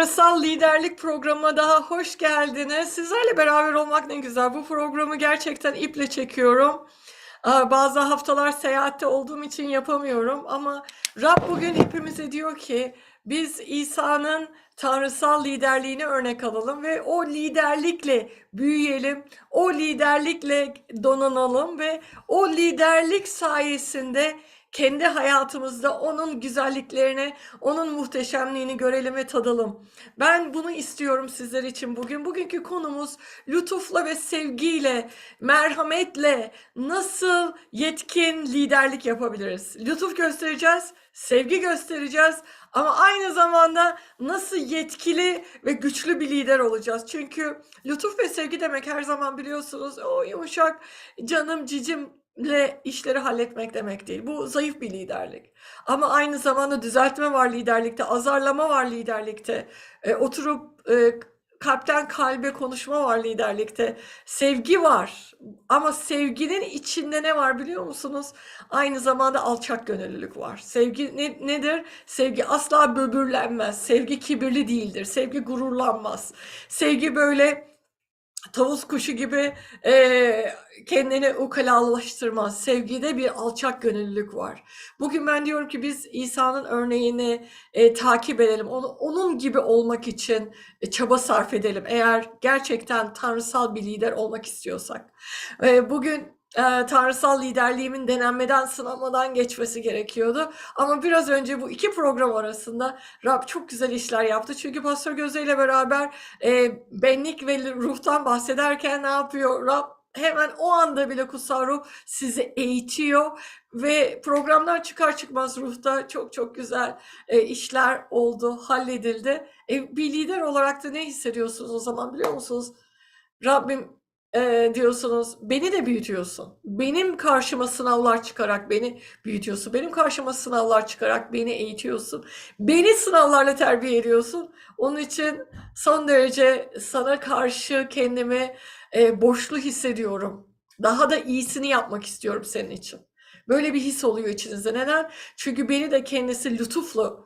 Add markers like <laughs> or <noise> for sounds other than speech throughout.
Tanrısal Liderlik Programı'na daha hoş geldiniz. Sizlerle beraber olmak ne güzel. Bu programı gerçekten iple çekiyorum. Bazı haftalar seyahatte olduğum için yapamıyorum ama Rab bugün hepimize diyor ki biz İsa'nın tanrısal liderliğini örnek alalım ve o liderlikle büyüyelim, o liderlikle donanalım ve o liderlik sayesinde kendi hayatımızda onun güzelliklerini, onun muhteşemliğini görelim ve tadalım. Ben bunu istiyorum sizler için bugün. Bugünkü konumuz lütufla ve sevgiyle, merhametle nasıl yetkin liderlik yapabiliriz? Lütuf göstereceğiz, sevgi göstereceğiz ama aynı zamanda nasıl yetkili ve güçlü bir lider olacağız? Çünkü lütuf ve sevgi demek her zaman biliyorsunuz o yumuşak canım cicimle işleri halletmek demek değil. Bu zayıf bir liderlik. Ama aynı zamanda düzeltme var liderlikte, azarlama var liderlikte. E, oturup e, kalpten kalbe konuşma var liderlikte. Sevgi var. Ama sevginin içinde ne var biliyor musunuz? Aynı zamanda alçak gönüllülük var. Sevgi ne- nedir? Sevgi asla böbürlenmez. Sevgi kibirli değildir. Sevgi gururlanmaz. Sevgi böyle tavus kuşu gibi eee, kendini ukalalaştırmaz. Sevgide bir alçak gönüllülük var. Bugün ben diyorum ki biz İsa'nın örneğini e, takip edelim. Onu, onun gibi olmak için e, çaba sarf edelim. Eğer gerçekten tanrısal bir lider olmak istiyorsak. E, bugün e, tanrısal liderliğimin denenmeden, sınamadan geçmesi gerekiyordu. Ama biraz önce bu iki program arasında Rab çok güzel işler yaptı. Çünkü Pastor Göze ile beraber e, benlik ve ruhtan bahsederken ne yapıyor? Rab hemen o anda bile kutsal ruh sizi eğitiyor ve programdan çıkar çıkmaz ruhta çok çok güzel e, işler oldu, halledildi. E, bir lider olarak da ne hissediyorsunuz o zaman biliyor musunuz? Rabbim e, diyorsunuz beni de büyütüyorsun. Benim karşıma sınavlar çıkarak beni büyütüyorsun. Benim karşıma sınavlar çıkarak beni eğitiyorsun. Beni sınavlarla terbiye ediyorsun. Onun için son derece sana karşı kendimi e, borçlu hissediyorum. Daha da iyisini yapmak istiyorum senin için. Böyle bir his oluyor içinizde. Neden? Çünkü beni de kendisi lütufla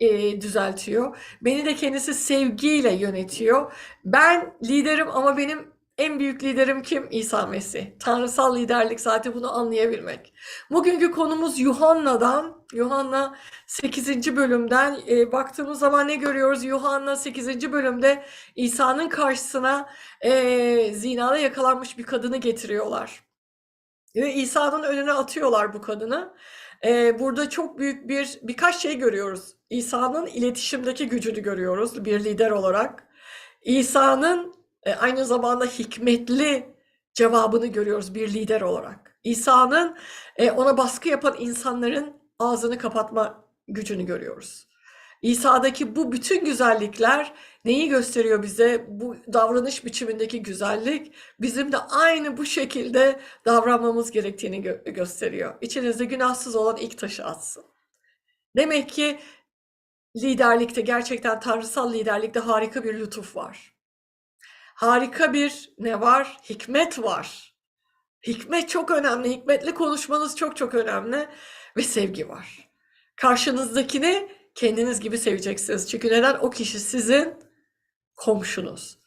e, düzeltiyor. Beni de kendisi sevgiyle yönetiyor. Ben liderim ama benim en büyük liderim kim? İsa Mesih. Tanrısal liderlik zaten bunu anlayabilmek. Bugünkü konumuz Yuhanna'dan. Yuhanna 8. bölümden e, baktığımız zaman ne görüyoruz? Yuhanna 8. bölümde İsa'nın karşısına e, zinada yakalanmış bir kadını getiriyorlar. Ve İsa'nın önüne atıyorlar bu kadını. E, burada çok büyük bir birkaç şey görüyoruz. İsa'nın iletişimdeki gücünü görüyoruz bir lider olarak. İsa'nın e, aynı zamanda hikmetli cevabını görüyoruz bir lider olarak. İsa'nın e, ona baskı yapan insanların ağzını kapatma gücünü görüyoruz. İsa'daki bu bütün güzellikler neyi gösteriyor bize? Bu davranış biçimindeki güzellik bizim de aynı bu şekilde davranmamız gerektiğini gö- gösteriyor. İçinizde günahsız olan ilk taşı atsın. Demek ki liderlikte gerçekten tanrısal liderlikte harika bir lütuf var. Harika bir ne var? Hikmet var. Hikmet çok önemli. Hikmetli konuşmanız çok çok önemli. Ve sevgi var. Karşınızdakini kendiniz gibi seveceksiniz. Çünkü neden? O kişi sizin komşunuz.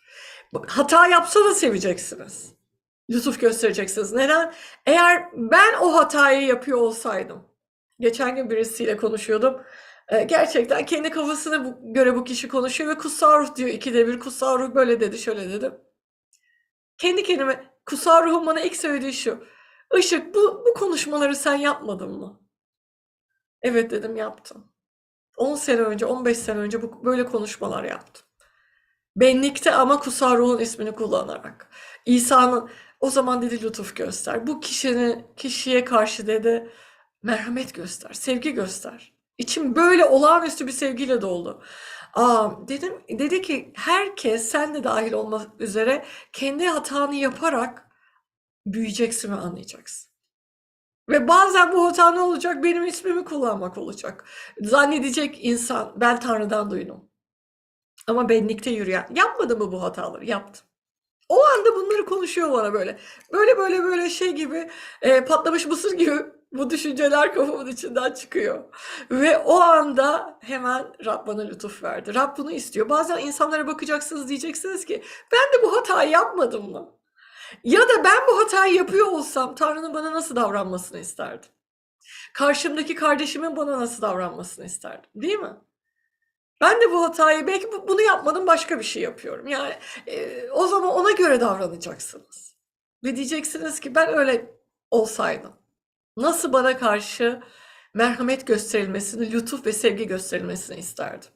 Hata yapsa da seveceksiniz. Lütuf göstereceksiniz. Neden? Eğer ben o hatayı yapıyor olsaydım, geçen gün birisiyle konuşuyordum. Ee, Gerçekten kendi kafasına göre bu kişi konuşuyor ve kutsal ruh diyor ikide bir. Kutsal ruh böyle dedi, şöyle dedi. Kendi kendime kutsal ruhun bana ilk söylediği şu. Işık bu, bu konuşmaları sen yapmadın mı? Evet dedim yaptım. 10 sene önce, 15 sene önce bu, böyle konuşmalar yaptım. Benlikte ama kutsal ruhun ismini kullanarak. İsa'nın o zaman dedi lütuf göster. Bu kişinin kişiye karşı dedi merhamet göster, sevgi göster. İçim böyle olağanüstü bir sevgiyle doldu. Aa, dedim dedi ki herkes sen de dahil olmak üzere kendi hatanı yaparak büyüyeceksin ve anlayacaksın. Ve bazen bu hata ne olacak? Benim ismimi kullanmak olacak. Zannedecek insan ben Tanrı'dan duydum. Ama benlikte yürüyen. Yapmadı mı bu hataları? Yaptım. O anda bunları konuşuyor bana böyle. Böyle böyle böyle şey gibi e, patlamış mısır gibi Bu düşünceler kafamın içinden çıkıyor. Ve o anda hemen Rab bana lütuf verdi. Rab bunu istiyor. Bazen insanlara bakacaksınız diyeceksiniz ki ben de bu hatayı yapmadım mı? Ya da ben bu hatayı yapıyor olsam Tanrı'nın bana nasıl davranmasını isterdim? Karşımdaki kardeşimin bana nasıl davranmasını isterdim? Değil mi? Ben de bu hatayı belki bu- bunu yapmadım başka bir şey yapıyorum. Yani e, o zaman ona göre davranacaksınız. Ve diyeceksiniz ki ben öyle olsaydım nasıl bana karşı merhamet gösterilmesini, lütuf ve sevgi gösterilmesini isterdim.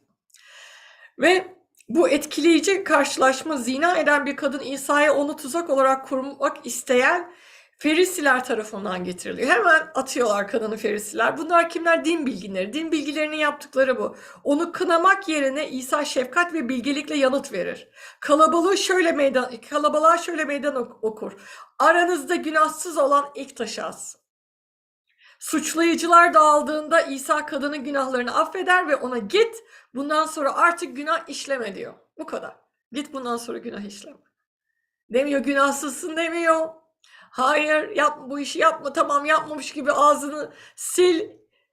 Ve bu etkileyici karşılaşma zina eden bir kadın İsa'ya onu tuzak olarak kurmak isteyen Ferisiler tarafından getiriliyor. Hemen atıyorlar kadını Ferisiler. Bunlar kimler? Din bilginleri. Din bilgilerinin yaptıkları bu. Onu kınamak yerine İsa şefkat ve bilgelikle yanıt verir. Kalabalığı şöyle meydan, kalabalığa şöyle meydan ok- okur. Aranızda günahsız olan ilk taşı atsın. Suçlayıcılar dağıldığında İsa kadının günahlarını affeder ve ona git bundan sonra artık günah işleme diyor. Bu kadar. Git bundan sonra günah işleme. Demiyor günahsızsın demiyor. Hayır yap bu işi yapma tamam yapmamış gibi ağzını sil.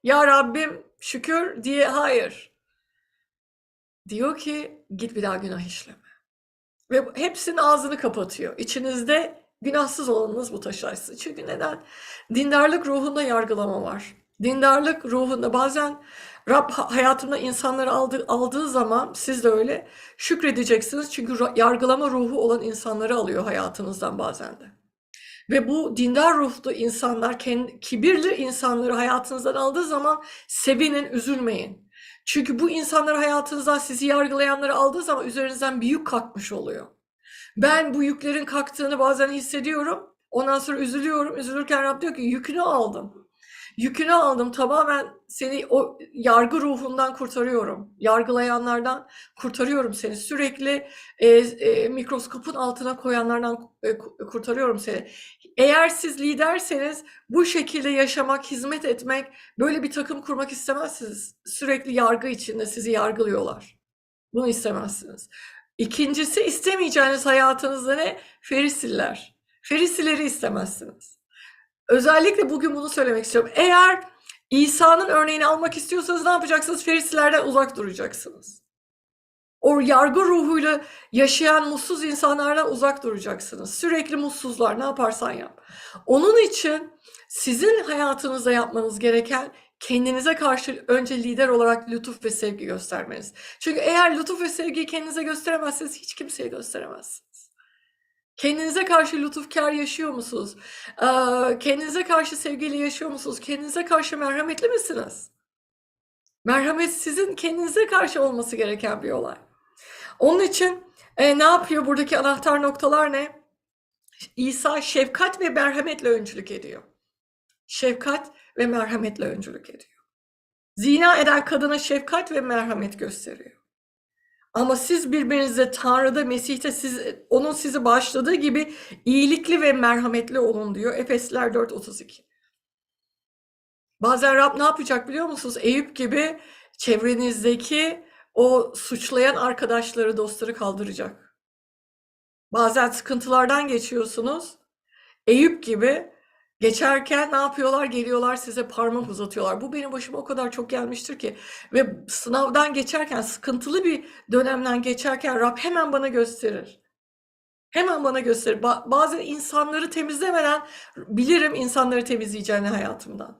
Ya Rabbim şükür diye hayır. Diyor ki git bir daha günah işleme. Ve hepsinin ağzını kapatıyor. İçinizde günahsız olanınız bu taşı açsın. Çünkü neden? Dindarlık ruhunda yargılama var. Dindarlık ruhunda bazen Rab ha- hayatımda insanları aldı, aldığı zaman siz de öyle şükredeceksiniz. Çünkü yargılama ruhu olan insanları alıyor hayatınızdan bazen de. Ve bu dindar ruhlu insanlar, kendi, kibirli insanları hayatınızdan aldığı zaman sevinin, üzülmeyin. Çünkü bu insanlar hayatınızdan sizi yargılayanları aldığı zaman üzerinizden bir yük kalkmış oluyor. Ben bu yüklerin kalktığını bazen hissediyorum. Ondan sonra üzülüyorum. Üzülürken Rab diyor ki yükünü aldım. Yükünü aldım. Tamamen seni o yargı ruhundan kurtarıyorum. Yargılayanlardan kurtarıyorum seni. Sürekli e, e, mikroskopun altına koyanlardan e, ku- kurtarıyorum seni. Eğer siz liderseniz bu şekilde yaşamak, hizmet etmek, böyle bir takım kurmak istemezsiniz. Sürekli yargı içinde sizi yargılıyorlar. Bunu istemezsiniz. İkincisi istemeyeceğiniz hayatınızda ne? Ferisiller. Ferisileri istemezsiniz. Özellikle bugün bunu söylemek istiyorum. Eğer İsa'nın örneğini almak istiyorsanız ne yapacaksınız? Ferisilerden uzak duracaksınız. O yargı ruhuyla yaşayan mutsuz insanlardan uzak duracaksınız. Sürekli mutsuzlar ne yaparsan yap. Onun için sizin hayatınızda yapmanız gereken kendinize karşı önce lider olarak lütuf ve sevgi göstermeniz. Çünkü eğer lütuf ve sevgiyi kendinize gösteremezseniz hiç kimseye gösteremezsiniz. Kendinize karşı lütufkar yaşıyor musunuz? Kendinize karşı sevgiyle yaşıyor musunuz? Kendinize karşı merhametli misiniz? Merhamet sizin kendinize karşı olması gereken bir olay. Onun için e, ne yapıyor buradaki anahtar noktalar ne? İsa şefkat ve merhametle öncülük ediyor. Şefkat ve merhametle öncülük ediyor. Zina eden kadına şefkat ve merhamet gösteriyor. Ama siz birbirinize Tanrı'da, Mesih'te siz, onun sizi bağışladığı gibi iyilikli ve merhametli olun diyor. Efesliler 4.32. Bazen Rab ne yapacak biliyor musunuz? Eyüp gibi çevrenizdeki o suçlayan arkadaşları, dostları kaldıracak. Bazen sıkıntılardan geçiyorsunuz. Eyüp gibi geçerken ne yapıyorlar? Geliyorlar size parmak uzatıyorlar. Bu benim başıma o kadar çok gelmiştir ki. Ve sınavdan geçerken, sıkıntılı bir dönemden geçerken Rab hemen bana gösterir. Hemen bana gösterir. Ba- bazen insanları temizlemeden bilirim insanları temizleyeceğini hayatımdan.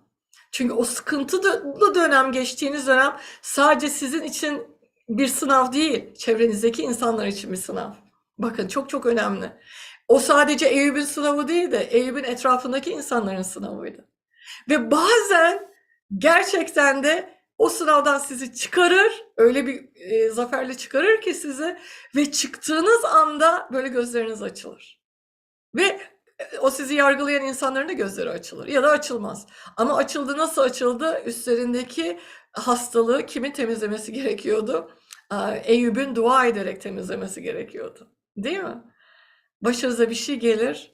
Çünkü o sıkıntılı dönem geçtiğiniz dönem sadece sizin için bir sınav değil, çevrenizdeki insanlar için bir sınav. Bakın çok çok önemli. O sadece Eyüp'ün sınavı değil de Eyüp'ün etrafındaki insanların sınavıydı. Ve bazen gerçekten de o sınavdan sizi çıkarır, öyle bir e, zaferle çıkarır ki sizi ve çıktığınız anda böyle gözleriniz açılır. Ve e, o sizi yargılayan insanların da gözleri açılır ya da açılmaz. Ama açıldı nasıl açıldı? Üstlerindeki hastalığı kimin temizlemesi gerekiyordu? Eyüp'ün dua ederek temizlemesi gerekiyordu. Değil mi? Başınıza bir şey gelir.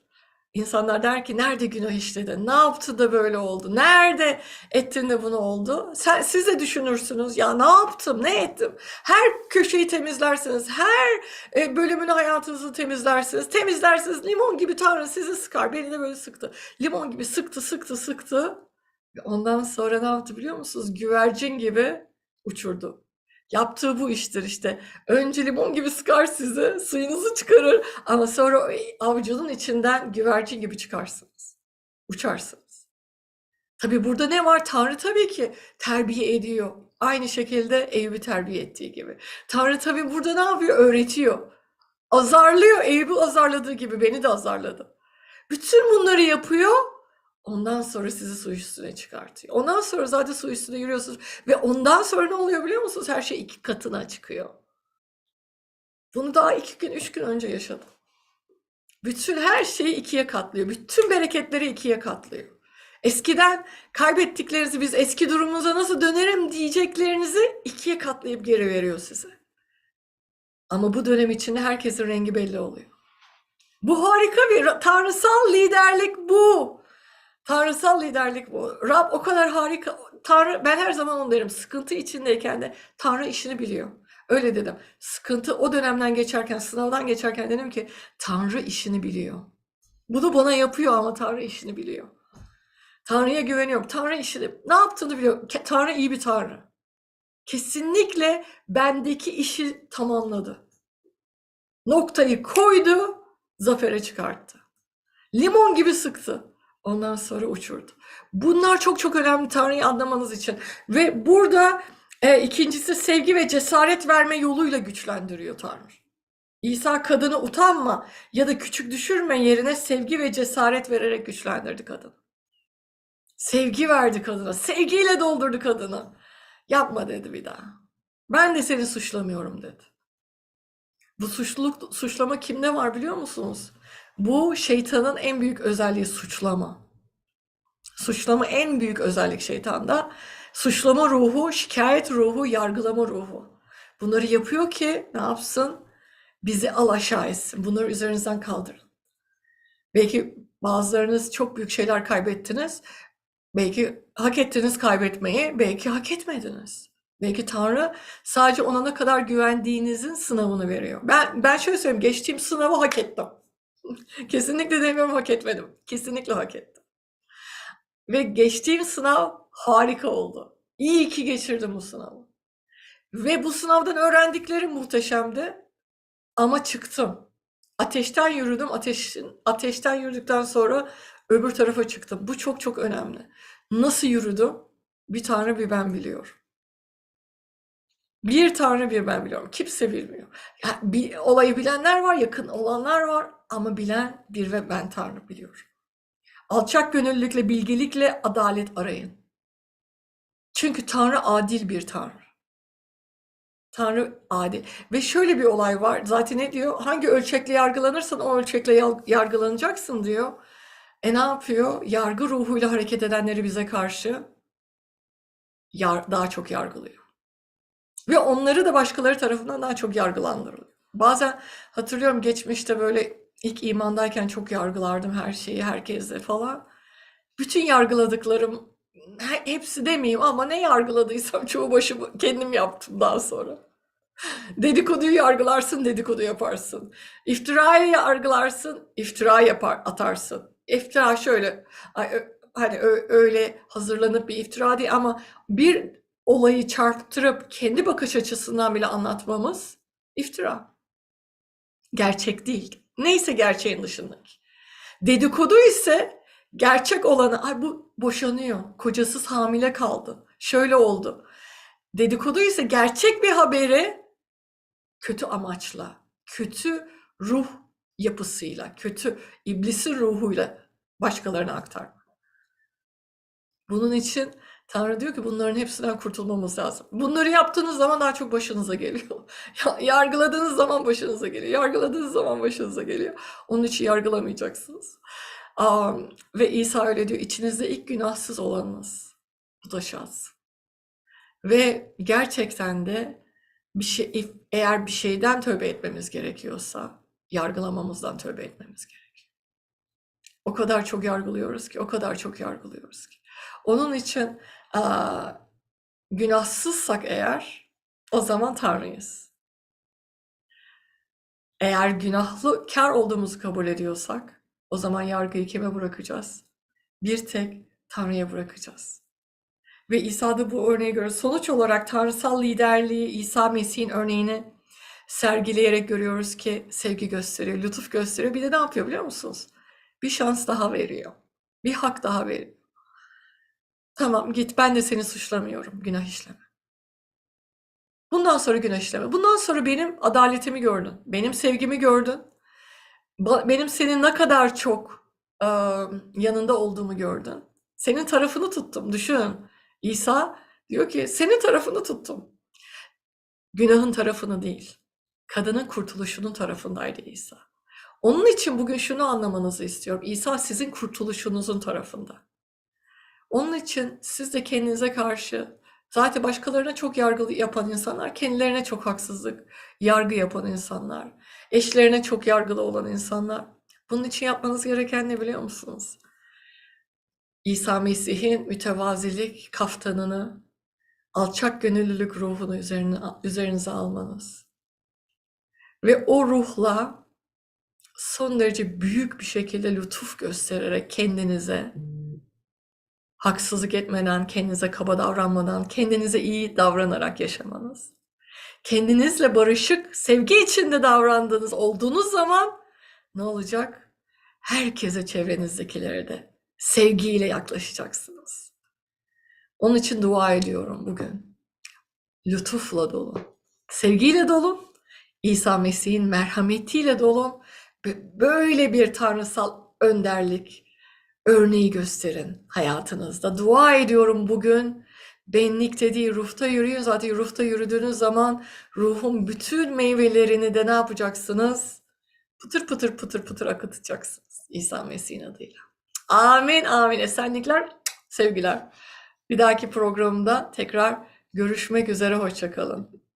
İnsanlar der ki nerede günah işledin? Ne yaptı da böyle oldu? Nerede ettin de bunu oldu? Sen, siz de düşünürsünüz ya ne yaptım, ne ettim? Her köşeyi temizlersiniz, her e, bölümünü hayatınızı temizlersiniz. Temizlersiniz limon gibi Tanrı sizi sıkar. Beni de böyle sıktı. Limon gibi sıktı, sıktı, sıktı. Ondan sonra ne yaptı biliyor musunuz? Güvercin gibi uçurdu. Yaptığı bu iştir işte. Önce limon gibi sıkar sizi, suyunuzu çıkarır ama sonra avucunun içinden güvercin gibi çıkarsınız. Uçarsınız. Tabii burada ne var? Tanrı tabii ki terbiye ediyor. Aynı şekilde Eyüp'ü terbiye ettiği gibi. Tanrı tabii burada ne yapıyor? Öğretiyor. Azarlıyor. Eyüp'ü azarladığı gibi beni de azarladı. Bütün bunları yapıyor. Ondan sonra sizi su üstüne çıkartıyor. Ondan sonra zaten su üstüne yürüyorsunuz. Ve ondan sonra ne oluyor biliyor musunuz? Her şey iki katına çıkıyor. Bunu daha iki gün, üç gün önce yaşadım. Bütün her şeyi ikiye katlıyor. Bütün bereketleri ikiye katlıyor. Eskiden kaybettiklerinizi biz eski durumumuza nasıl dönerim diyeceklerinizi ikiye katlayıp geri veriyor size. Ama bu dönem içinde herkesin rengi belli oluyor. Bu harika bir tanrısal liderlik bu. Tanrısal liderlik bu. Rab o kadar harika. Tanrı ben her zaman onu derim. Sıkıntı içindeyken de Tanrı işini biliyor. Öyle dedim. Sıkıntı o dönemden geçerken, sınavdan geçerken dedim ki Tanrı işini biliyor. Bunu bana yapıyor ama Tanrı işini biliyor. Tanrı'ya güveniyorum. Tanrı işini ne yaptığını biliyor. Tanrı iyi bir Tanrı. Kesinlikle bendeki işi tamamladı. Noktayı koydu, zafere çıkarttı. Limon gibi sıktı. Ondan sonra uçurdu. Bunlar çok çok önemli Tanrı'yı anlamanız için. Ve burada e, ikincisi sevgi ve cesaret verme yoluyla güçlendiriyor Tanrı. İsa kadını utanma ya da küçük düşürme yerine sevgi ve cesaret vererek güçlendirdi kadını. Sevgi verdi kadına. Sevgiyle doldurdu kadını. Yapma dedi bir daha. Ben de seni suçlamıyorum dedi. Bu suçluluk, suçlama kimde var biliyor musunuz? Bu şeytanın en büyük özelliği suçlama. Suçlama en büyük özellik şeytanda. Suçlama ruhu, şikayet ruhu, yargılama ruhu. Bunları yapıyor ki ne yapsın? Bizi al aşağı etsin. Bunları üzerinizden kaldırın. Belki bazılarınız çok büyük şeyler kaybettiniz. Belki hak ettiniz kaybetmeyi, belki hak etmediniz. Belki Tanrı sadece ona ne kadar güvendiğinizin sınavını veriyor. Ben ben şöyle söyleyeyim, geçtiğim sınavı hak ettim. Kesinlikle demiyorum hak etmedim. Kesinlikle hak ettim. Ve geçtiğim sınav harika oldu. İyi ki geçirdim bu sınavı. Ve bu sınavdan öğrendiklerim muhteşemdi. Ama çıktım. Ateşten yürüdüm. Ateşin, ateşten yürüdükten sonra öbür tarafa çıktım. Bu çok çok önemli. Nasıl yürüdüm? Bir Tanrı bir ben biliyor. Bir Tanrı bir ben biliyorum. Kimse bilmiyor. Ya bir olayı bilenler var, yakın olanlar var ama bilen bir ve ben Tanrı biliyor. Alçak gönüllülükle, bilgelikle adalet arayın. Çünkü Tanrı adil bir Tanrı. Tanrı adil. Ve şöyle bir olay var. Zaten ne diyor? Hangi ölçekle yargılanırsan o ölçekle yargılanacaksın diyor. E ne yapıyor? Yargı ruhuyla hareket edenleri bize karşı daha çok yargılıyor. Ve onları da başkaları tarafından daha çok yargılandırılıyor. Bazen hatırlıyorum geçmişte böyle ilk imandayken çok yargılardım her şeyi, herkese falan. Bütün yargıladıklarım he- hepsi demeyeyim ama ne yargıladıysam çoğu başımı kendim yaptım daha sonra. Dedikoduyu yargılarsın, dedikodu yaparsın. İftirayı yargılarsın, iftira yapar, atarsın. İftira şöyle, hani öyle hazırlanıp bir iftira değil ama bir olayı çarptırıp kendi bakış açısından bile anlatmamız iftira. Gerçek değil. Neyse gerçeğin dışındaki. Dedikodu ise gerçek olanı, ay bu boşanıyor, kocasız hamile kaldı, şöyle oldu. Dedikodu ise gerçek bir haberi kötü amaçla, kötü ruh yapısıyla, kötü iblisin ruhuyla başkalarına aktarmak. Bunun için Tanrı diyor ki bunların hepsinden kurtulmamız lazım. Bunları yaptığınız zaman daha çok başınıza geliyor. <laughs> Ya- Yargıladığınız zaman başınıza geliyor. Yargıladığınız zaman başınıza geliyor. Onun için yargılamayacaksınız. Am, ve İsa öyle diyor. İçinizde ilk günahsız olanınız. Bu da şans. Ve gerçekten de bir şey eğer bir şeyden tövbe etmemiz gerekiyorsa yargılamamızdan tövbe etmemiz gerekiyor. O kadar çok yargılıyoruz ki, o kadar çok yargılıyoruz ki. Onun için günahsızsak eğer o zaman Tanrıyız. Eğer günahlı kar olduğumuzu kabul ediyorsak o zaman yargıyı kime bırakacağız? Bir tek Tanrı'ya bırakacağız. Ve İsa'da bu örneği görüyoruz. Sonuç olarak tanrısal liderliği İsa Mesih'in örneğini sergileyerek görüyoruz ki sevgi gösteriyor, lütuf gösteriyor. Bir de ne yapıyor biliyor musunuz? Bir şans daha veriyor. Bir hak daha veriyor. Tamam git ben de seni suçlamıyorum. Günah işleme. Bundan sonra günah işleme. Bundan sonra benim adaletimi gördün. Benim sevgimi gördün. Benim senin ne kadar çok e, yanında olduğumu gördün. Senin tarafını tuttum. Düşün. İsa diyor ki senin tarafını tuttum. Günahın tarafını değil. Kadının kurtuluşunun tarafındaydı İsa. Onun için bugün şunu anlamanızı istiyorum. İsa sizin kurtuluşunuzun tarafında. Onun için siz de kendinize karşı zaten başkalarına çok yargı yapan insanlar, kendilerine çok haksızlık, yargı yapan insanlar, eşlerine çok yargılı olan insanlar. Bunun için yapmanız gereken ne biliyor musunuz? İsa Mesih'in mütevazilik kaftanını, alçak gönüllülük ruhunu üzerine, üzerinize almanız. Ve o ruhla son derece büyük bir şekilde lütuf göstererek kendinize haksızlık etmeden, kendinize kaba davranmadan, kendinize iyi davranarak yaşamanız. Kendinizle barışık, sevgi içinde davrandığınız olduğunuz zaman ne olacak? Herkese çevrenizdekilere de sevgiyle yaklaşacaksınız. Onun için dua ediyorum bugün. Lütufla dolun, sevgiyle dolun, İsa Mesih'in merhametiyle dolun. Bö- Böyle bir tanrısal önderlik, örneği gösterin hayatınızda. Dua ediyorum bugün. Benlikte değil, ruhta yürüyün. Zaten ruhta yürüdüğünüz zaman ruhun bütün meyvelerini de ne yapacaksınız? Pıtır pıtır pıtır pıtır akıtacaksınız. İsa Mesih'in adıyla. Amin, amin. Esenlikler, sevgiler. Bir dahaki programda tekrar görüşmek üzere. Hoşça kalın.